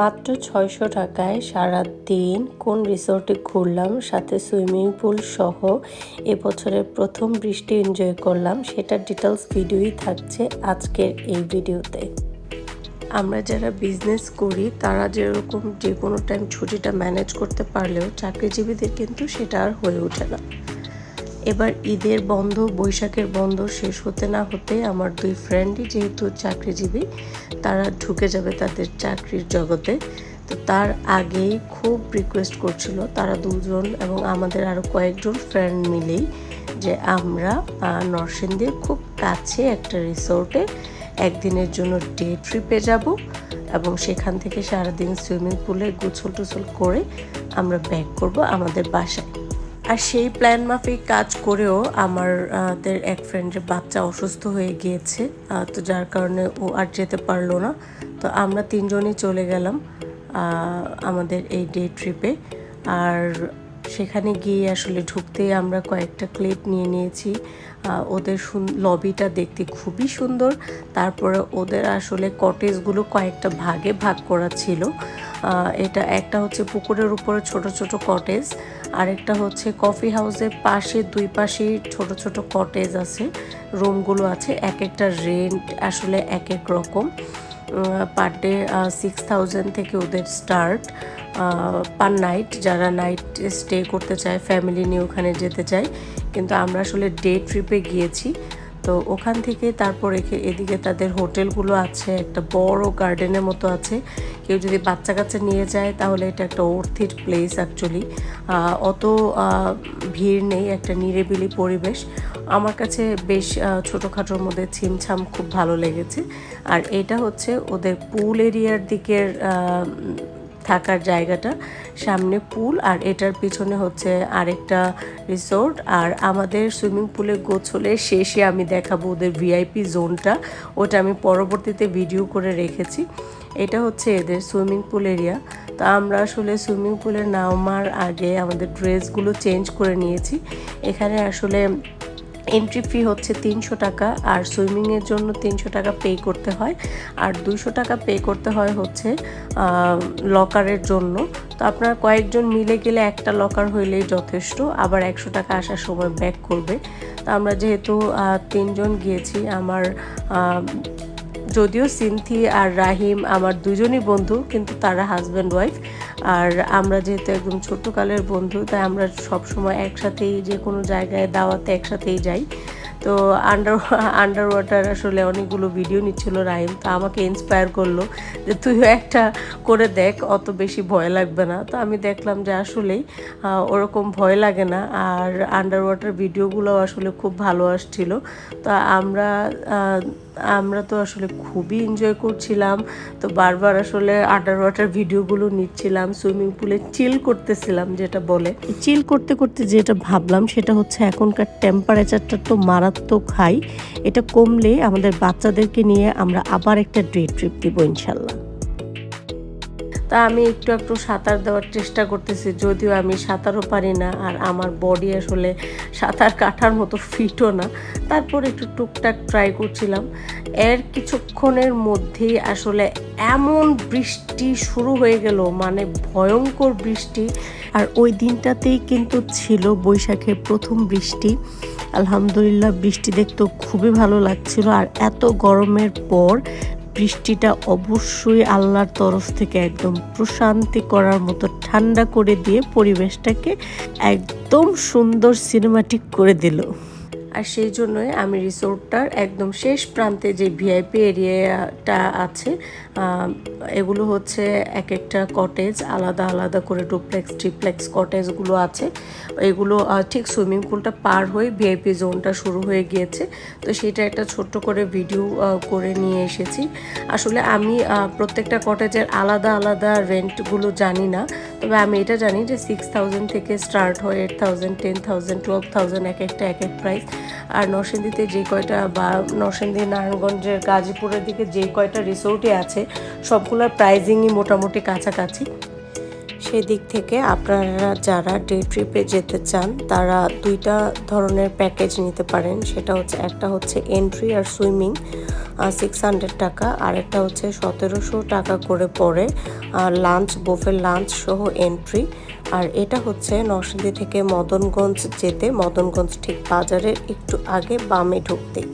মাত্র ছয়শো টাকায় সারা দিন কোন রিসোর্টে ঘুরলাম, সাথে সুইমিং পুল সহ এবছরের প্রথম বৃষ্টি এনজয় করলাম, সেটার ডিটেলস ভিডিওই থাকছে আজকের এই ভিডিওতে। আমরা যারা বিজনেস করি, তারা যেরকম যে কোনো টাইম ছুটিটা ম্যানেজ করতে পারলেও, চাকরিজীবীদের কিন্তু সেটা আর হয়ে ওঠে না। এবার ঈদের বন্ধ, বৈশাখের বন্ধ শেষ হতে না হতে আমার দুই ফ্রেন্ডই যেহেতু চাকরিজীবী, তারা ঢুকে যাবে তাদের চাকরির জগতে। তো তার আগেই খুব রিকোয়েস্ট করছিল তারা দুজন এবং আমাদের আরও কয়েকজন ফ্রেন্ড মিলেই যে আমরা নরসিংদীর খুব কাছে একটা রিসোর্টে একদিনের জন্য ডে ট্রিপে যাব এবং সেখান থেকে সারাদিন সুইমিং পুলে গোছল টোছল করে আমরা ব্যাক করব আমাদের বাসায়। আর সেই প্ল্যান মাফিক কাজ করেও আমাদের এক ফ্রেন্ডের বাচ্চা অসুস্থ হয়ে গিয়েছে তো যার কারণে ও আর যেতে পারল না। তো আমরা তিনজনই চলে গেলাম আমাদের এই ডে ট্রিপে আর সেখানে গিয়ে আসলে ঢুকতেই আমরা কয়েকটা ক্লিপ নিয়ে নিয়েছি। ওদের লবিটা দেখতে খুবই সুন্দর। তারপরে ওদের আসলে কটেজগুলো কয়েকটা ভাগে ভাগ করা ছিল। এটা একটা হচ্ছে পুকুরের উপরে ছোট ছোট কটেজ আরেকটা হচ্ছে কফি হাউসের পাশে দুই পাশেই ছোট ছোট কটেজ আছে। রুমগুলো আছে, এক একটা রেন্ট আসলে এক এক রকম। পার ডে সিক্স থাউজেন্ড থেকে ওদের স্টার্ট পার নাইট যারা নাইট স্টে করতে চায় ফ্যামিলি নিয়ে ওখানে যেতে চায়। কিন্তু আমরা আসলে ডে ট্রিপে গিয়েছি। তো ওখান থেকে তারপর এদিকে তাদের হোটেলগুলো আছে, একটা বড় গার্ডেনের মতো আছে। কেউ যদি বাচ্চা কাচ্চা নিয়ে যায় তাহলে এটা একটা অর্থিট প্লেস অ্যাকচুয়ালি অত ভিড় নেই, একটা নিরিবিলি পরিবেশ। আমার কাছে বেশ ছোটোখাটোর মধ্যে ছিমছাম খুব ভালো লেগেছে। আর এটা হচ্ছে ওদের পুল এরিয়ার দিকের থাকার জায়গাটা, সামনে পুল আর এটার পিছনে হচ্ছে আরেকটা রিসোর্ট। আর আমাদের সুইমিং পুলে গোছলের শেষে আমি দেখাবো ওদের ভিআইপি জোনটা, ওটা আমি পরবর্তীতে ভিডিও করে রেখেছি। এটা হচ্ছে এদের সুইমিং পুল এরিয়া। তো আমরা আসলে সুইমিং পুলে নামার আগে আমাদের ড্রেসগুলো চেঞ্জ করে নিয়েছি। এখানে আসলে এন্ট্রি ফি হচ্ছে তিনশো টাকা আর সুইমিংয়ের জন্য তিনশো টাকা পে করতে হয়। আর দুশো টাকা পে করতে হয় হচ্ছে লকারের জন্য। তো আপনার কয়েকজন মিলে গেলে একটা লকার হইলেই যথেষ্ট, আবার একশো টাকা আসার সময় ব্যাক করবে। তো আমরা যেহেতু তিনজন গিয়েছি, আমার যদিও সিনথি আর রাহিম আমার দুজনই বন্ধু, কিন্তু তারা হাজব্যান্ড ওয়াইফ আর আমরা যেহেতু একদম ছোট্টকালের বন্ধু, তাই আমরা সবসময় একসাথেই যে কোনো জায়গায় দাওয়াতে একসাথেই যাই। তো আন্ডার আন্ডার ওয়াটার আসলে অনেকগুলো ভিডিও নিচ্ছিল রাহিম, তো আমাকে ইন্সপায়ার করল যে তুইও একটা করে দেখ, অত বেশি ভয় লাগবে না। তো আমি দেখলাম যে আসলেই ওরকম ভয় লাগে না। আর আন্ডার ওয়াটার ভিডিওগুলো আসলে খুব ভালো আসছিল। তো আমরা আমরা তো আসলে খুবই এনজয় করছিলাম। তো বারবার আসলে আন্ডার ওয়াটার ভিডিওগুলো নিচ্ছিলাম সুইমিং পুলে চিল করতেছিলাম যেটা বলে। চিল করতে করতে যেটা ভাবলাম সেটা হচ্ছে এখনকার টেম্পারেচারটা তো মারাত্মক হাই এটা কমলে আমাদের বাচ্চাদেরকে নিয়ে আমরা আবার একটা ডে ট্রিপ দিব ইনশাল্লাহ। তা আমি একটু একটু সাঁতার দেওয়ার চেষ্টা করতেছি, যদিও আমি সাঁতারও পারি না আর আমার বডি আসলে সাঁতার কাটার মতো ফিটও না। তারপর একটু টুকটাক ট্রাই করছিলাম। এর কিছুক্ষণের মধ্যেই আসলে এমন বৃষ্টি শুরু হয়ে গেল মানে ভয়ঙ্কর বৃষ্টি। আর ওই দিনটাতেই কিন্তু ছিল বৈশাখের প্রথম বৃষ্টি। আলহামদুলিল্লাহ বৃষ্টি দেখতেও খুবই ভালো লাগছিল। আর এত গরমের পর বৃষ্টিটা অবশ্যই আল্লাহর তরফ থেকে একদম প্রশান্তি করার মতো ঠান্ডা করে দিয়ে পরিবেশটাকে একদম সুন্দর সিনেমাটিক করে দিল। আর সেই জন্যই আমি রিসোর্টটার একদম শেষ প্রান্তে যে ভিআইপি এরিয়াটা আছে এগুলো হচ্ছে এক একটা কটেজ আলাদা আলাদা করে ডুপ্লেক্স ট্রিপ্লেক্স কটেজগুলো আছে। এগুলো ঠিক সুইমিং পুলটা পার হয়ে ভিআইপি জোনটা শুরু হয়ে গিয়েছে। তো সেটা একটা ছোট্ট করে ভিডিও করে নিয়ে এসেছি। আসলে আমি প্রত্যেকটা কটেজের আলাদা আলাদা রেন্টগুলো জানি না, তবে আমি এটা জানি যে সিক্স থাউজেন্ড থেকে স্টার্ট হয় eight thousand ten thousand twelve thousand এক একটা, এক এক প্রাইস আর নরসিংদীতে যে কয়টা বা নরসিংদী, নারায়ণগঞ্জের গাজীপুরের দিকে যে কয়টা রিসোর্টই আছে, সবগুলোর প্রাইজিংই মোটামুটি কাছাকাছি। সেদিক থেকে আপনারা যারা ডে ট্রিপে যেতে চান, তারা দুইটা ধরনের প্যাকেজ নিতে পারেন। সেটা হচ্ছে, একটা হচ্ছে এন্ট্রি আর সুইমিং সিক্স হান্ড্রেড টাকা। আর একটা হচ্ছে সতেরোশো টাকা করে পড়ে লাঞ্চ বোফের লাঞ্চ সহ এন্ট্রি আর এটা হচ্ছে নরসিংদী থেকে মদনগঞ্জ যেতে। মদনগঞ্জ ঠিক বাজারের একটু আগে বামে ঢুকতেই।